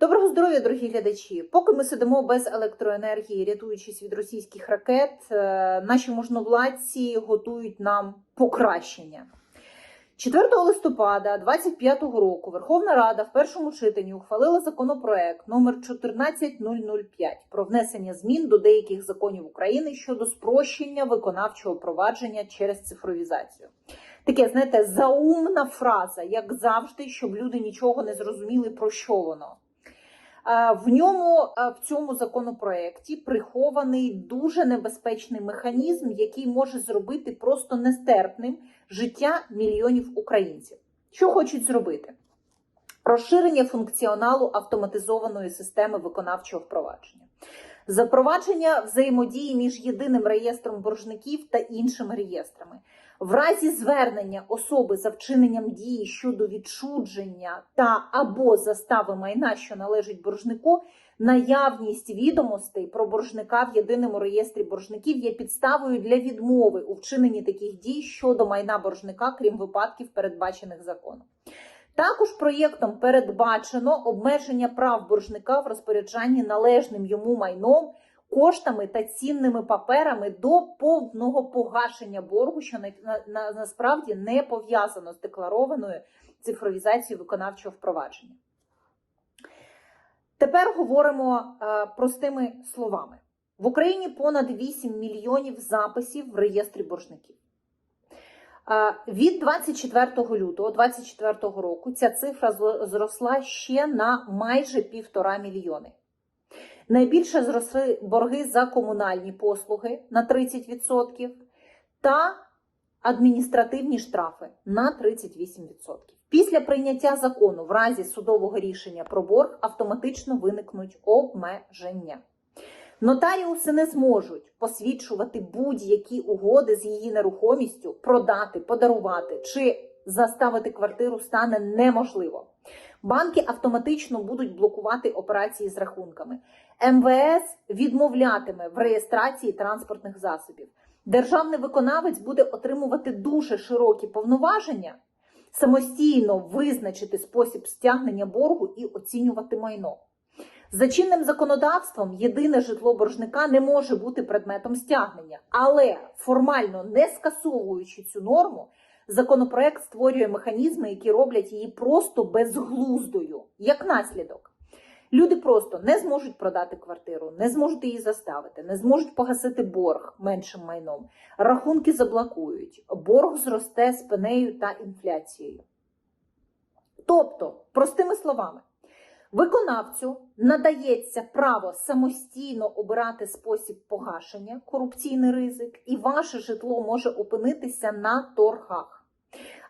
Доброго здоров'я, дорогі глядачі! Поки ми сидимо без електроенергії, рятуючись від російських ракет, е, наші можновладці готують нам покращення. 4 листопада 2025 року Верховна Рада в першому читанні ухвалила законопроект номер 14005 про внесення змін до деяких законів України щодо спрощення виконавчого провадження через цифровізацію. Таке, знаєте, заумна фраза, як завжди, щоб люди нічого не зрозуміли, про що воно. Е, В ньому е, в цьому законопроекті прихований дуже небезпечний механізм, який може зробити просто нестерпним життя мільйонів українців. Що хочуть зробити? Розширення функціоналу автоматизованої системи виконавчого впровадження, запровадження взаємодії між єдиним реєстром боржників та іншими реєстрами. В разі звернення особи за вчиненням дії щодо відчудження та або застави майна, що належить боржнику, наявність відомостей про боржника в єдиному реєстрі боржників є підставою для відмови у вчиненні таких дій щодо майна боржника, крім випадків, передбачених законом. Також проєктом передбачено обмеження прав боржника в розпоряджанні належним йому майном коштами та цінними паперами до повного погашення боргу, що на, на, на, насправді не пов'язано з декларованою цифровізацією виконавчого впровадження. Тепер говоримо е, простими словами: в Україні понад 8 мільйонів записів в реєстрі боржників. Е, від 24 лютого 2024 року ця цифра зросла ще на майже півтора мільйони. Найбільше зросли борги за комунальні послуги на 30% та адміністративні штрафи на 38%. Після прийняття закону в разі судового рішення про борг автоматично виникнуть обмеження. Нотаріуси не зможуть посвідчувати будь-які угоди з її нерухомістю, продати, подарувати чи заставити квартиру стане неможливо. Банки автоматично будуть блокувати операції з рахунками. МВС відмовлятиме в реєстрації транспортних засобів. Державний виконавець буде отримувати дуже широкі повноваження, самостійно визначити спосіб стягнення боргу і оцінювати майно. За чинним законодавством єдине житло боржника не може бути предметом стягнення, але формально не скасовуючи цю норму, законопроект створює механізми, які роблять її просто безглуздою, як наслідок. Люди просто не зможуть продати квартиру, не зможуть її заставити, не зможуть погасити борг меншим майном, рахунки заблокують, борг зросте з пенею та інфляцією. Тобто, простими словами, виконавцю надається право самостійно обирати спосіб погашення, корупційний ризик, і ваше житло може опинитися на торгах.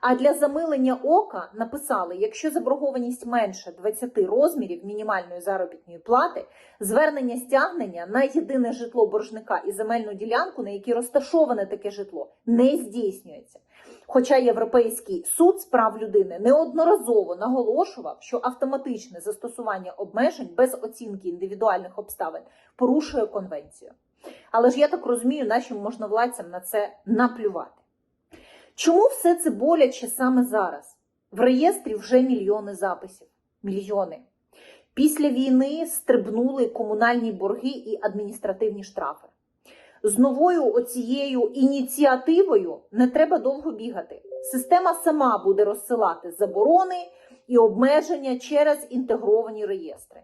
А для замилення ока написали: якщо заборгованість менше 20 розмірів мінімальної заробітної плати, звернення стягнення на єдине житло боржника і земельну ділянку, на якій розташоване таке житло, не здійснюється. Хоча Європейський суд з прав людини неодноразово наголошував, що автоматичне застосування обмежень без оцінки індивідуальних обставин порушує конвенцію. Але ж я так розумію, нашим можновладцям на це наплювати. Чому все це боляче саме зараз? В реєстрі вже мільйони записів. Мільйони. Після війни стрибнули комунальні борги і адміністративні штрафи. З новою оцією ініціативою не треба довго бігати. Система сама буде розсилати заборони і обмеження через інтегровані реєстри.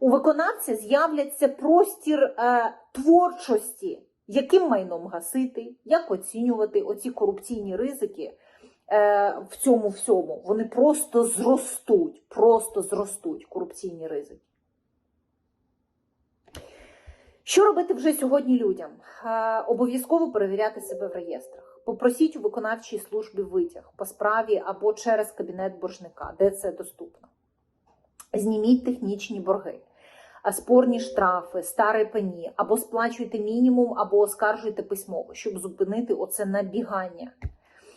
У виконавця з'являться простір е, творчості, яким майном гасити, як оцінювати оці корупційні ризики е, в цьому всьому. Вони просто зростуть, просто зростуть корупційні ризики. Що робити вже сьогодні людям? Е, Обов'язково перевіряти себе в реєстрах. Попросіть у виконавчій службі витяг по справі або через кабінет боржника, де це доступно. Зніміть технічні борги, спорні штрафи, старі пені, або сплачуйте мінімум, або оскаржуйте письмово, щоб зупинити оце набігання.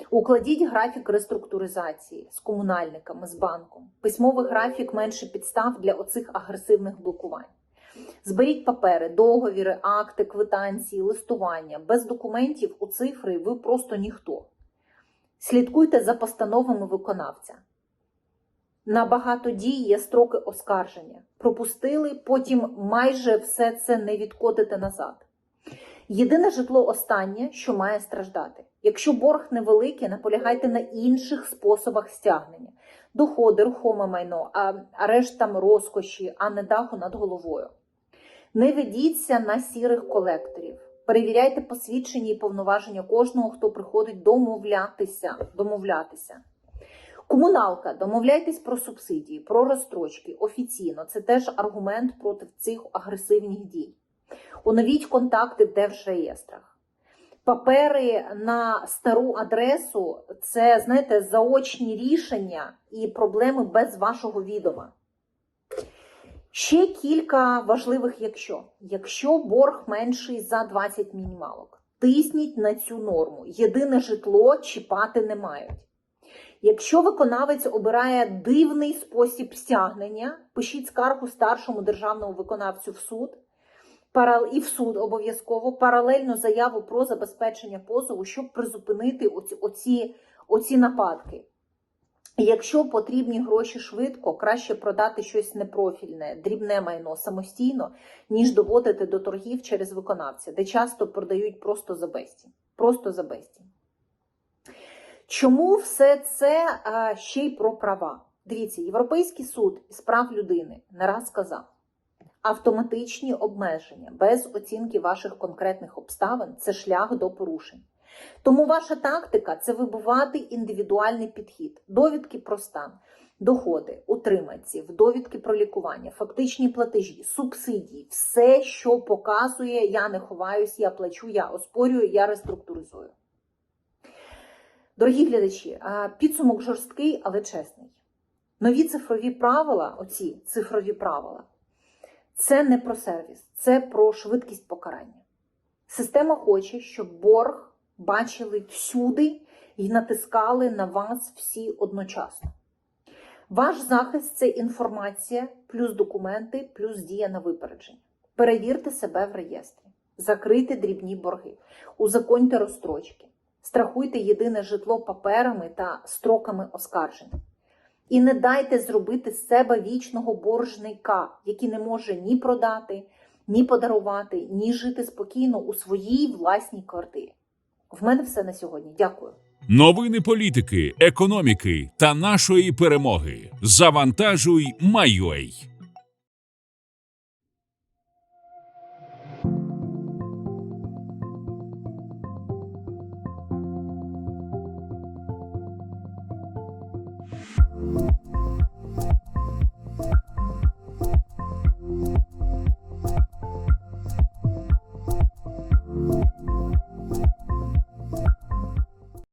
Укладіть графік реструктуризації з комунальниками, з банком. Письмовий графік менше підстав для оцих агресивних блокувань. Зберіть папери, договіри, акти, квитанції, листування. Без документів у цифри ви просто ніхто. Слідкуйте за постановами виконавця. На багато дій є строки оскарження. Пропустили, потім майже все це не відкотите назад. Єдине житло останнє, що має страждати. Якщо борг невеликий, наполягайте на інших способах стягнення: доходи, рухоме майно, а арешт там розкоші, а не даху над головою. Не ведіться на сірих колекторів. Перевіряйте посвідчення і повноваження кожного, хто приходить домовлятися. домовлятися. Комуналка, домовляйтесь про субсидії, про розстрочки офіційно. Це теж аргумент проти цих агресивних дій. Оновіть контакти в держреєстрах. Папери на стару адресу це, знаєте, заочні рішення і проблеми без вашого відома. Ще кілька важливих якщо. Якщо борг менший за 20 мінімалок, тисніть на цю норму. Єдине житло чіпати не мають. Якщо виконавець обирає дивний спосіб стягнення, пишіть скаргу старшому державному виконавцю в суд і в суд обов'язково паралельно заяву про забезпечення позову, щоб призупинити оці, оці, оці нападки. Якщо потрібні гроші швидко, краще продати щось непрофільне, дрібне майно самостійно, ніж доводити до торгів через виконавця, де часто продають просто за безцінь. Просто за безцінь. Чому все це ще й про права? Дивіться, Європейський суд із прав людини не раз сказав, автоматичні обмеження без оцінки ваших конкретних обставин це шлях до порушень. Тому ваша тактика це вибивати індивідуальний підхід, довідки про стан, доходи, утриманців, довідки про лікування, фактичні платежі, субсидії, все, що показує, я не ховаюсь, я плачу, я оспорюю, я реструктуризую. Дорогі глядачі, підсумок жорсткий, але чесний. Нові цифрові правила, оці цифрові правила, це не про сервіс, це про швидкість покарання. Система хоче, щоб борг бачили всюди і натискали на вас всі одночасно. Ваш захист це інформація, плюс документи, плюс дія на випередження. Перевірте себе в реєстрі, закрийте дрібні борги, узаконьте розстрочки, страхуйте єдине житло паперами та строками оскаржень. І не дайте зробити з себе вічного боржника, який не може ні продати, ні подарувати, ні жити спокійно у своїй власній квартирі. В мене все на сьогодні. Дякую. Новини політики, економіки та нашої перемоги. Завантажуй, Майой.